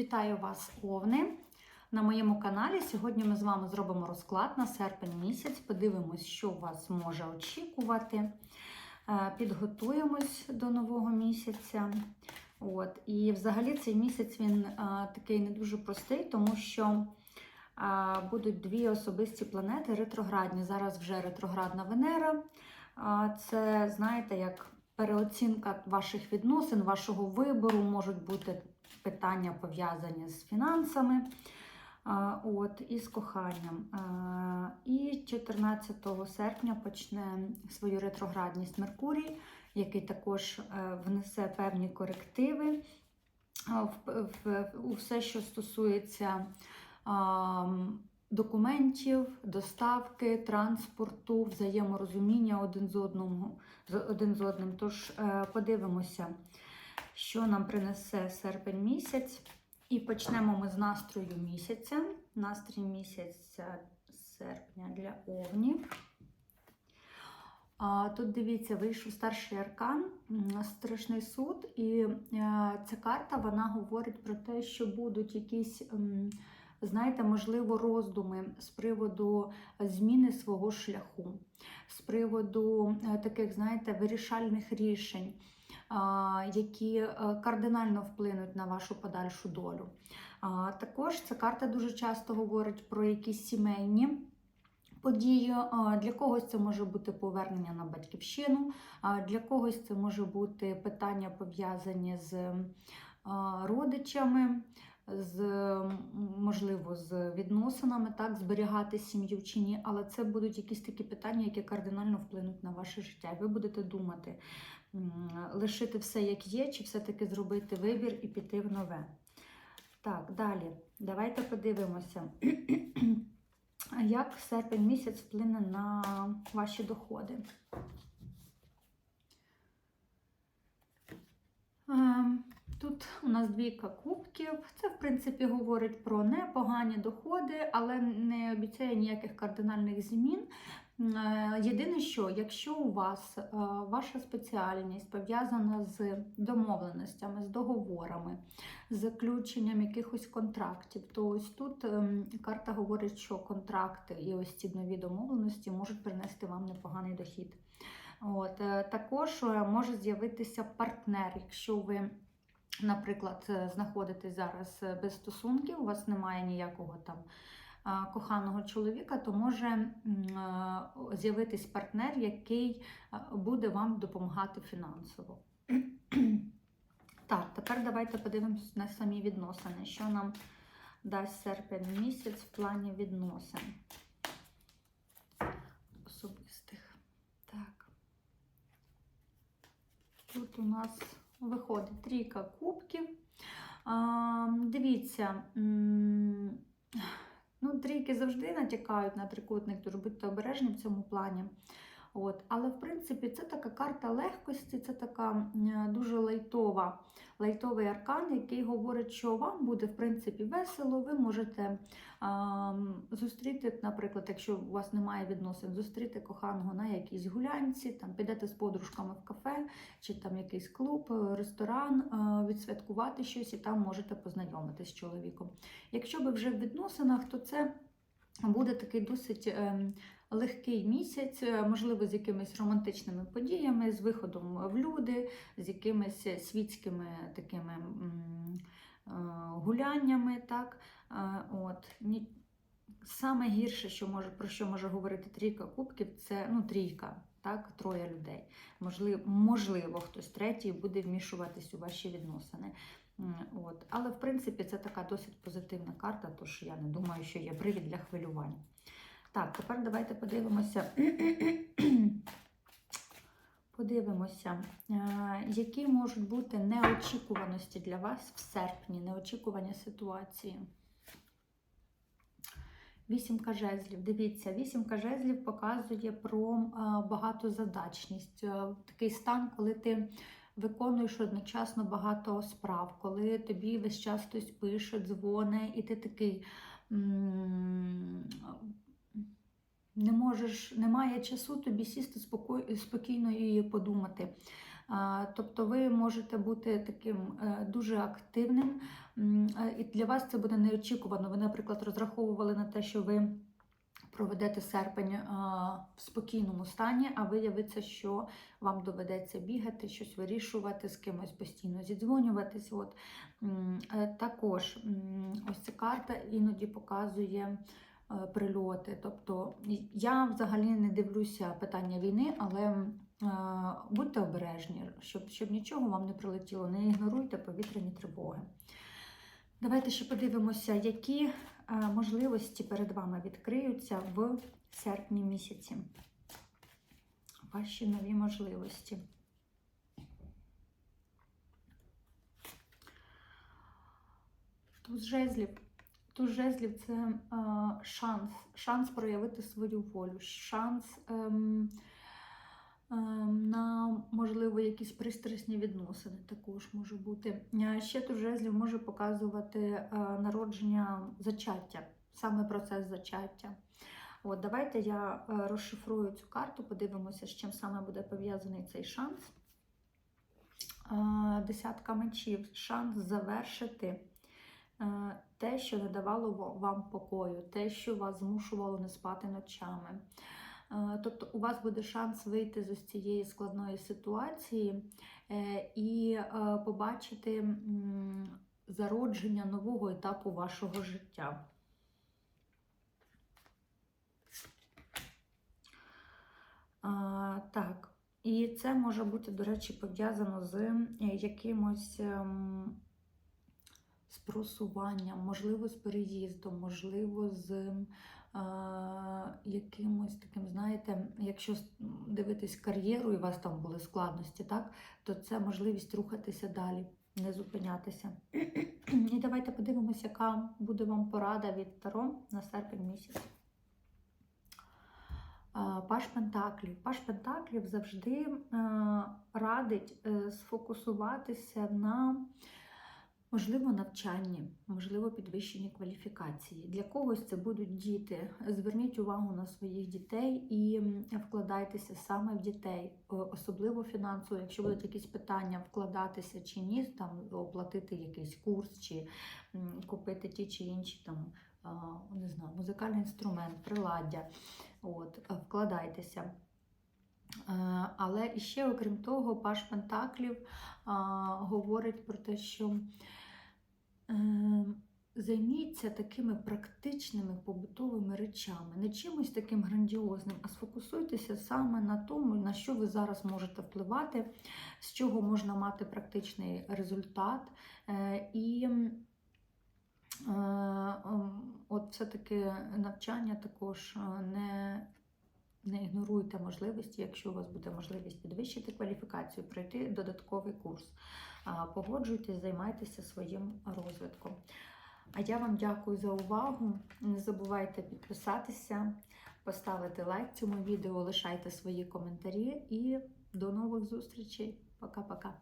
Вітаю вас, Овни! На моєму каналі. Сьогодні ми з вами зробимо розклад на серпень місяць. Подивимось, що вас може очікувати. Е, Підготуємось до нового місяця. От. І взагалі цей місяць він е, такий не дуже простий, тому що е, будуть дві особисті планети ретроградні. Зараз вже ретроградна Венера. Це, знаєте, як переоцінка ваших відносин, вашого вибору, можуть бути питання пов'язані з фінансами. От, і з коханням. І 14 серпня почне свою ретроградність Меркурій, який також е, внесе певні корективи у все, що стосується документів, доставки, транспорту, взаєморозуміння один з одному, з один з одним. Тож е, подивимося, що нам принесе серпень місяць. І почнемо ми з настрою місяця. Настрій місяця серпня для овнів. Тут дивіться, вийшов старший аркан, страшний суд, і е, ця карта вона говорить про те, що будуть якісь, знаєте, можливо, роздуми з приводу зміни свого шляху, з приводу е, таких, знаєте, вирішальних рішень які е, кардинально вплинуть на вашу подальшу долю. Також ця карта дуже часто говорить про якісь сімейні події. Для когось це може бути повернення на батьківщину, для когось це може бути питання пов'язані з родичами. З можливо з відносинами, так, зберігати сім'ю чи ні, але це будуть якісь такі питання, які кардинально вплинуть на ваше життя. І ви будете думати, лишити все як є, чи все-таки зробити вибір і піти в нове. Так, далі. Давайте подивимося, як серпень місяць вплине на ваші доходи. Ем, Тут у нас двійка кубків. Це, в принципі, говорить про непогані доходи, але не обіцяє ніяких кардинальних змін. Е, Єдине, що якщо у вас е, ваша спеціальність пов'язана з домовленостями, з договорами, з заключенням якихось контрактів, то ось тут ем, карта говорить, що контракти і ось ці нові домовленості можуть принести вам непоганий дохід. От, е, Також може з'явитися партнер, якщо ви. Наприклад, знаходитесь зараз без стосунків, у вас немає ніякого там коханого чоловіка, то може е, з'явитись партнер, який е, буде вам допомагати фінансово. Так, тепер давайте подивимось на самі відносини. Що нам дасть серпень місяць в плані відносин особистих. Так. Тут у нас виходить трійка кубків. Дивіться, ну, трійки завжди натякають на трикутник, тож будьте обережні в цьому плані. От. Але, в принципі, це така карта легкості, це така дуже лайтова, лайтовий аркан, який говорить, що вам буде, в принципі, весело, ви можете а, зустріти, наприклад, якщо у вас немає відносин, зустріти коханого на якійсь гулянці, там підете з подружками в кафе, чи там якийсь клуб, е, ресторан, е, відсвяткувати щось і там можете познайомитись з чоловіком. Якщо ви вже в відносинах, то це буде такий досить ем, легкий місяць, е, можливо, з якимись романтичними подіями, з виходом в люди, з якимись світськими такими е, гуляннями. Так? Е, От. Саме гірше, що може, про що може говорити трійка кубків, це ну, трійка, так, троє людей. Можливо, можливо, хтось третій буде вмішуватись у ваші відносини. От. Але, в принципі, це така досить позитивна карта, тож я не думаю, що є привід для хвилювань. Так, тепер давайте подивимося. Подивимося, е, які можуть бути неочікуваності для вас в серпні, неочікувані ситуації. Вісімка жезлів. Дивіться, вісімка жезлів показує про е, багатозадачність. Е, Такий стан, коли ти виконуєш одночасно багато справ, коли тобі весь час хтось пише, дзвони, і ти такий не можеш, немає часу тобі сісти спокійно і подумати. Тобто ви можете бути таким е, дуже активним, е, І для вас це буде неочікувано. Ви, наприклад, розраховували на те, що ви проведете серпень в спокійному стані, а виявиться, що вам доведеться бігати, щось вирішувати, з кимось постійно зідзвонюватись. От. Е, Також ось ця карта іноді показує прильоти. Тобто я взагалі не дивлюся питання війни, але е, будьте обережні, щоб, щоб нічого вам не прилетіло, не ігноруйте повітряні тривоги. Давайте ще подивимося, які е, можливості перед вами відкриються в серпні місяці. Ваші нові можливості. Туз жезлів. Туз жезлів це шанс, шанс проявити свою волю, шанс ем, ем, на, можливо, якісь пристрасні відносини також може бути. Ще туз жезлів може показувати е, народження зачаття, саме процес зачаття. От, давайте я е, розшифрую цю карту, подивимося, з чим саме буде пов'язаний цей шанс. Е, Десятка мечів, шанс завершити те, що не давало вам покою, те, що вас змушувало не спати ночами. Е, Тобто у вас буде шанс вийти з ось цієї складної ситуації е, і е, побачити зародження нового етапу вашого життя. Так, і це може бути, до речі, пов'язано з е, якимось ем, з просуванням, можливо, з переїздом, можливо, з е, якимось таким, знаєте, якщо дивитись кар'єру і у вас там були складності, так, то це можливість рухатися далі, не зупинятися. І давайте подивимося, яка буде вам порада від Таро на серпень місяць. Паш Пентаклів. Паш Пентаклів завжди радить е, сфокусуватися на, можливо, навчанні, можливо, підвищенні кваліфікації. Для когось це будуть діти. Зверніть увагу на своїх дітей і вкладайтеся саме в дітей, особливо фінансово, якщо будуть якісь питання, вкладатися чи ні, там оплатити якийсь курс, чи купити ті чи інші там. Не знаю, музикальний інструмент, приладдя. От, вкладайтеся. Е, Але ще, окрім того, Паш Пентаклів говорить про те, що е, займіться такими практичними побутовими речами, не чимось таким грандіозним, а сфокусуйтеся саме на тому, на що ви зараз можете впливати, з чого можна мати практичний результат. Е, І Е, От все-таки навчання також е, не, не ігноруйте можливості, якщо у вас буде можливість підвищити кваліфікацію, пройти додатковий курс. Погоджуйтесь, займайтеся своїм розвитком. А я вам дякую за увагу. Не забувайте підписатися, поставити лайк цьому відео, лишайте свої коментарі і до нових зустрічей. Пока-пока.